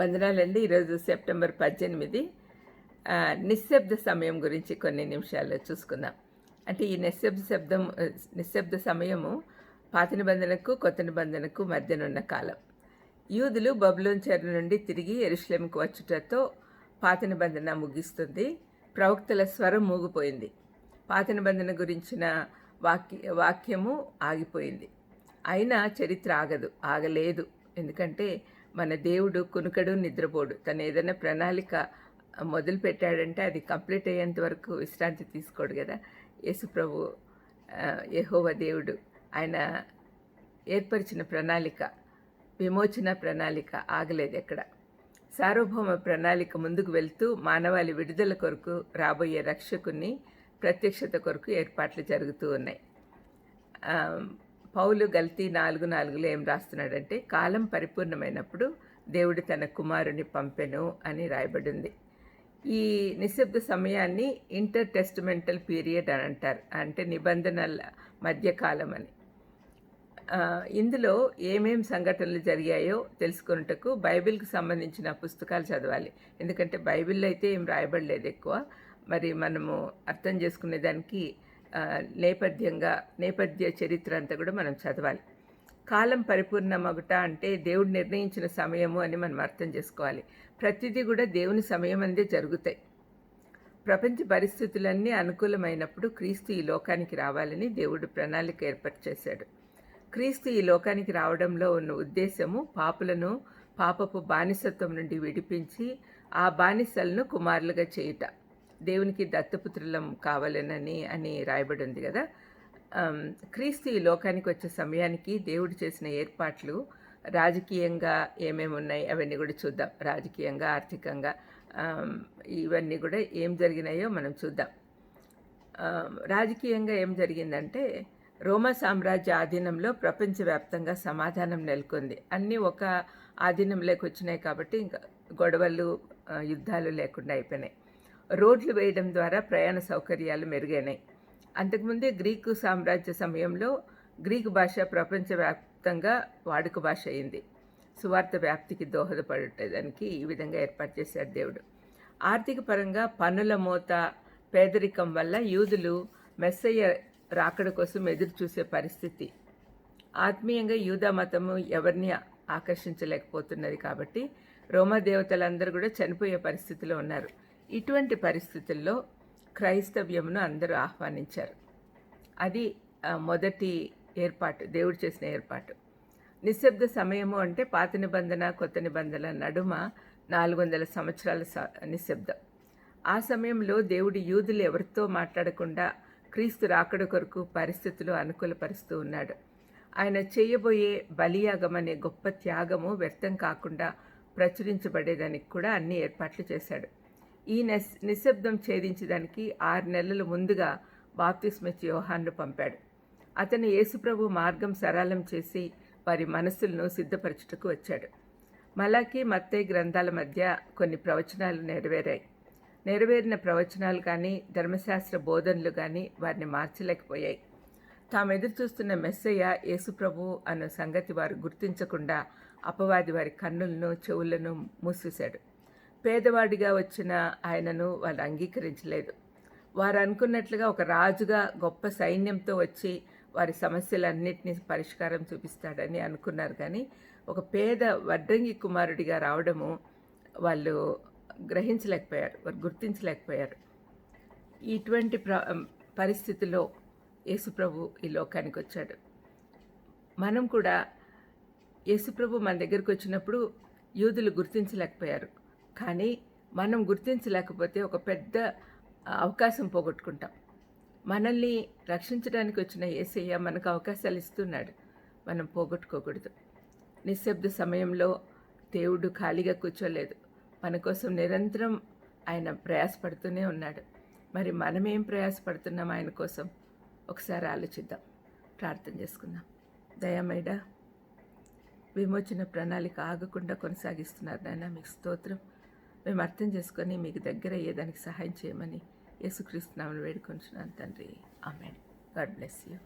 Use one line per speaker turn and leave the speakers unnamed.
వందనాలండి. ఈరోజు సెప్టెంబర్ పద్దెనిమిది. నిశ్శబ్ద సమయం గురించి కొన్ని నిమిషాలు చూసుకుందాం. అంటే ఈ నిశ్శబ్ద శబ్దం నిశ్శబ్ద సమయము పాత నిబంధనకు కొత్త నిబంధనకు మధ్యనున్న కాలం. యూదులు బబులోన్ చెర నుండి తిరిగి ఎరుషలేంకు వచ్చుటతో పాత నిబంధన ముగిస్తుంది. ప్రవక్తల స్వరం మూగిపోయింది. పాత నిబంధన గురించిన వాక్య వాక్యము ఆగిపోయింది. అయినా చరిత్ర ఆగదు ఆగలేదు. ఎందుకంటే మన దేవుడు కునుకడు నిద్రపోడు. తను ఏదైనా ప్రణాళిక మొదలు పెట్టాడంటే అది కంప్లీట్ అయ్యేంత వరకు విశ్రాంతి తీసుకోడు కదా. యేసుప్రభు యహోవ దేవుడు ఆయన ఏర్పరిచిన ప్రణాళిక విమోచన ప్రణాళిక ఆగలేదు ఎక్కడ. సార్వభౌమ ప్రణాళిక ముందుకు వెళ్తూ మానవాళి విడుదల కొరకు రాబోయే రక్షకుని ప్రత్యక్షత కొరకు ఏర్పాట్లు జరుగుతూ ఉన్నాయి. పౌలు గల్తీ నాలుగు నాలుగులో ఏం రాస్తున్నాడంటే కాలం పరిపూర్ణమైనప్పుడు దేవుడు తన కుమారుని పంపెను అని రాయబడింది. ఈ నిశ్శబ్ద సమయాన్ని ఇంటర్ టెస్టిమెంటల్ పీరియడ్ అని అంటారు అంటే నిబంధనల మధ్యకాలం అని. ఇందులో ఏమేం సంఘటనలు జరిగాయో తెలుసుకున్నటకు బైబిల్కి సంబంధించిన పుస్తకాలు చదవాలి. ఎందుకంటే బైబిల్లో అయితే ఏం రాయబడలేదు ఎక్కువ. మరి మనము అర్థం చేసుకునే దానికి నేపథ్యంగా నేపథ్య చరిత్ర అంతా కూడా మనం చదవాలి. కాలం పరిపూర్ణమగుట అంటే దేవుడు నిర్ణయించిన సమయము అని మనం అర్థం చేసుకోవాలి. ప్రతిదీ కూడా దేవుని సమయం అందే జరుగుతాయి. ప్రపంచ పరిస్థితులన్నీ అనుకూలమైనప్పుడు క్రీస్తు ఈ లోకానికి రావాలని దేవుడు ప్రణాళిక ఏర్పాటు చేశాడు. క్రీస్తు ఈ లోకానికి రావడంలో ఉన్న ఉద్దేశము పాపులను పాపపు బానిసత్వం నుండి విడిపించి ఆ బానిసలను కుమారులుగా చేయుట. దేవునికి దత్తపుత్రులం కావాలనని అని రాయబడి ఉంది కదా. క్రీస్తు ఈ లోకానికి వచ్చే సమయానికి దేవుడు చేసిన ఏర్పాట్లు రాజకీయంగా ఏమేమి ఉన్నాయి అవన్నీ కూడా చూద్దాం. రాజకీయంగా ఆర్థికంగా ఇవన్నీ కూడా ఏం జరిగినాయో మనం చూద్దాం. రాజకీయంగా ఏం జరిగిందంటే రోమా సామ్రాజ్య ఆధీనంలో ప్రపంచవ్యాప్తంగా సమాధానం నెలకొంది. అన్నీ ఒక ఆధీనంలోకి వచ్చినాయి కాబట్టి ఇంకా గొడవలు యుద్ధాలు లేకుండా అయిపోయినాయి. రోడ్లు వేయడం ద్వారా ప్రయాణ సౌకర్యాలు మెరుగైనాయి. అంతకుముందే గ్రీకు సామ్రాజ్య సమయంలో గ్రీకు భాష ప్రపంచవ్యాప్తంగా వాడుక భాష అయింది. సువార్త వ్యాప్తికి దోహదపడటానికి ఈ విధంగా ఏర్పాటు చేశాడు దేవుడు. ఆర్థిక పరంగా పన్నుల మోత పేదరికం వల్ల యూదులు మెస్సయ్య రాకడ కోసం ఎదురు చూసే పరిస్థితి. ఆత్మీయంగా యూదా మతము ఎవరిని ఆకర్షించలేకపోతున్నది కాబట్టి రోమా దేవతలందరూ కూడా చనిపోయే పరిస్థితిలో ఉన్నారు. ఇటువంటి పరిస్థితుల్లో క్రైస్తవ్యమును అందరూ ఆహ్వానించారు. అది మొదటి ఏర్పాటు దేవుడు చేసిన ఏర్పాటు. నిశ్శబ్ద సమయము అంటే పాత నిబంధన కొత్త నిబంధన నడుమ నాలుగు వందల సంవత్సరాల స- నిశ్శబ్దం. ఆ సమయంలో దేవుడు యూదులు ఎవరితో మాట్లాడకుండా క్రీస్తు రాకడ కొరకు పరిస్థితులు అనుకూలపరుస్తూ ఉన్నాడు. ఆయన చేయబోయే బలియాగం అనే గొప్ప త్యాగము వ్యర్థం కాకుండా ప్రచురించబడేదానికి కూడా అన్ని ఏర్పాట్లు చేశాడు. ఈ నిస్ నిశ్శబ్దం ఛేదించడానికి ఆరు నెలల ముందుగా బాప్తిస్మచ్చి యోహాన్ను పంపాడు. అతను యేసుప్రభు మార్గం సరళం చేసి వారి మనస్సులను సిద్ధపరచుటకు వచ్చాడు. మలాకి మత్తయి గ్రంథాల మధ్య కొన్ని ప్రవచనాలు నెరవేరాయి. నెరవేరిన ప్రవచనాలు కానీ ధర్మశాస్త్ర బోధనలు కానీ వారిని మార్చలేకపోయాయి. తాము ఎదురు చూస్తున్న మెస్సయ్య యేసుప్రభు అన్న సంగతి వారు గుర్తించకుండా అపవాది వారి కన్నులను చెవులను మూసేశాడు పేదవాడిగా వచ్చిన ఆయనను వాళ్ళు అంగీకరించలేదు. వారు అనుకున్నట్లుగా ఒక రాజుగా గొప్ప సైన్యంతో వచ్చి వారి సమస్యలన్నింటినీ పరిష్కారం చూపిస్తాడని అనుకున్నారు. కానీ ఒక పేద వడ్రంగి కుమారుడిగా రావడము వాళ్ళు గ్రహించలేకపోయారు వారు గుర్తించలేకపోయారు. ఇటువంటి ప్ర పరిస్థితిలో యేసుప్రభు ఈ లోకానికి వచ్చాడు. మనం కూడా యేసుప్రభు మన దగ్గరకు వచ్చినప్పుడు యూదులు గుర్తించలేకపోయారు. కానీ మనం గుర్తించలేకపోతే ఒక పెద్ద అవకాశం పోగొట్టుకుంటాం. మనల్ని రక్షించడానికి వచ్చిన ఏసయ్య మనకు అవకాశాలు ఇస్తున్నాడు. మనం పోగొట్టుకోకూడదు. నిశ్శబ్ద సమయంలో దేవుడు ఖాళీగా కూర్చోలేదు. మన కోసం నిరంతరం ఆయన ప్రయాసపడుతూనే ఉన్నాడు. మరి మనమేం ప్రయాసపడుతున్నాం ఆయన కోసం? ఒకసారి ఆలోచిద్దాం. ప్రార్థన చేసుకుందాం. దయామైడా విమోచన ప్రణాళిక ఆగకుండా కొనసాగిస్తున్నారు నాయన మీకు స్తోత్రం. మేము అర్థం చేసుకొని మీకు దగ్గర అయ్యేదానికి సహాయం చేయమని యేసుక్రీస్తు నామను వేడుకొంచున్నాను తండ్రి. ఆమె గాడ్ బ్లెస్ యూ.